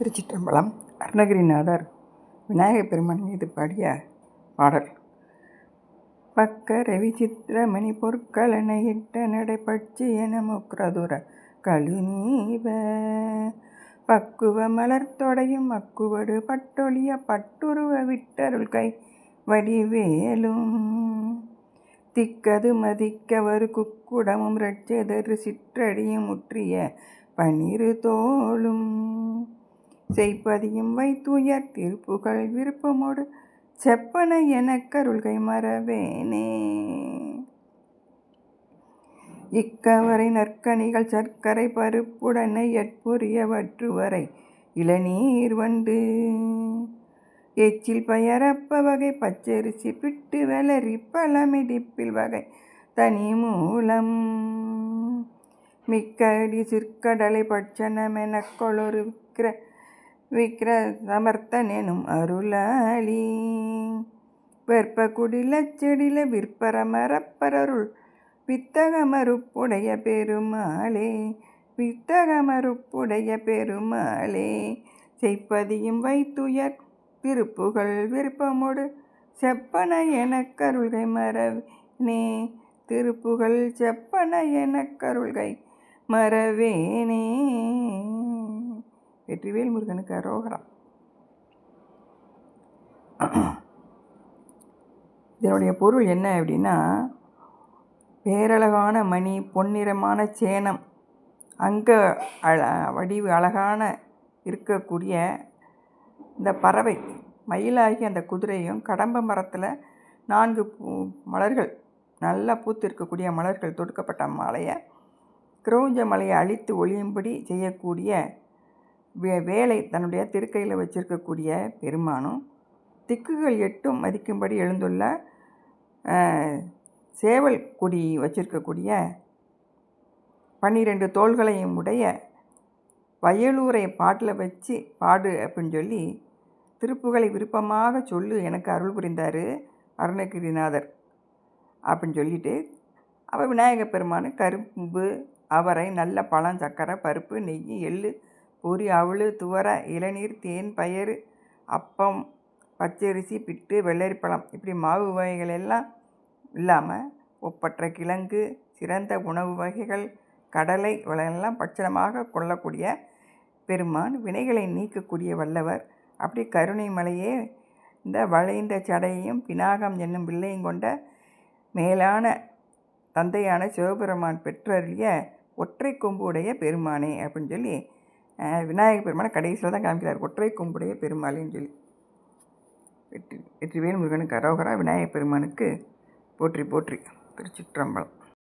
திருச்சிற்றம்பலம் அருணகிரிநாதர் விநாயகப் பெருமான் மீது பாடிய பாடல். பக்கர விசித்திரமணி பொற்களன இட்ட நடைபட்சி என முக்ரதுர கழுநீவ. பக்குவ மலர்த்தொடையும் மக்குவடு பட்டொழிய பட்டுருவ விட்டருள் கை வடிவேலும். திக்கது மதிக்கவரு குக்குடமும் ரட்சதரு சிற்றடியும் முற்றிய பனிரு தோளும். செய்ப்பதியும் வைத்துயர் திருப்புகழ் விருப்பமோடு செப்பன என கருள்கை மறவேனே. இக்கவரை நற்கனிகள் சர்க்கரை பருப்புடனை எட்புரிய வற்றுவரை இளநீர் வண்டு. எச்சில் பயரப்ப வகை பச்சரிசி பிட்டு வெளரி பழமிடிப்பில் வகை தனி மூலம். மிக்கடி சிற்கடலை பட்சணமெனக் கொளொரு விக்கிர விக்கிர சமர்த்தனெனும் அருளாளி. வெற்ப குடிலச் செடில விற்பர மரப்பரருள் வித்தகமறுப்புடைய பெருமாளே வித்தகமருப்புடைய பெருமாளே. செய்ப்பதியும் வைத்துயர் திருப்புகள் விருப்பமோடு செப்பன என கருள்கை மறவேனே. திருப்புகள் செப்பன எனக் கருள்கை மறவேனே. வெற்றிவேல் முருகனுக்கு அரோகரம் இதனுடைய பொருள் என்ன அப்படின்னா பேரழகான மணி பொன்னிறமான சேனம் அங்க அழ வடிவு அழகான இருக்கக்கூடிய இந்த பறவை மயிலாகி அந்த குதிரையும் கடம்ப மரத்தில் நான்கு பூ மலர்கள் நல்லா பூத்திருக்கக்கூடிய மலர்கள் தொடுக்கப்பட்ட மலையை கிரௌஞ்ச மலையை அழித்து ஒளியும்படி செய்யக்கூடிய வே வேலை தன்னுடைய திருக்கையில் வச்சிருக்கக்கூடிய பெருமானும் திக்குகள் எட்டும் மதிக்கும்படி எழுந்துள்ள சேவல் கொடி வச்சிருக்கக்கூடிய பன்னிரெண்டு தோள்களையும் உடைய வயலூரை பாட்டில் வச்சு பாடு அப்படின்னு சொல்லி திருப்புகளை விருப்பமாக சொல்லு எனக்கு அருள் புரிந்தார் அருணகிரிநாதர் அப்படின்னு சொல்லிட்டு அவள் விநாயகப் பெருமானு கரும்பு அவரை நல்ல பழம் சக்கரை பருப்பு நெய் எள்ளு பொரி அவள் துவர இளநீர் தேன் பயறு அப்பம் பச்சரிசி பிட்டு வெள்ளரிப்பழம் இப்படி மாவு வகைகள் எல்லாம் இல்லாமல் ஒப்பற்ற கிழங்கு சிறந்த உணவு வகைகள் கடலை வளையெல்லாம் பட்சணமாக கொள்ளக்கூடிய பெருமான் வினைகளை நீக்கக்கூடிய வல்லவர். அப்படி கருணை மலையே இந்த வளைந்த சடையையும் பினாகம் என்னும் பிள்ளையும் கொண்ட மேலான தந்தையான சிவபெருமான் பெற்றறிய ஒற்றை கொம்புடைய பெருமானே அப்படின்னு சொல்லி விநாயகர் பெருமானை கடைசியில் தான் காமிக்கிறார். ஒற்றை கும்புடைய பெருமாளின்னு சொல்லி. வெற்றி வெற்றிவேல் முருகனுக்கு அரோகரா விநாயகர் பெருமானுக்கு போற்றி போற்றி திருச்சிற்றம்பலம்.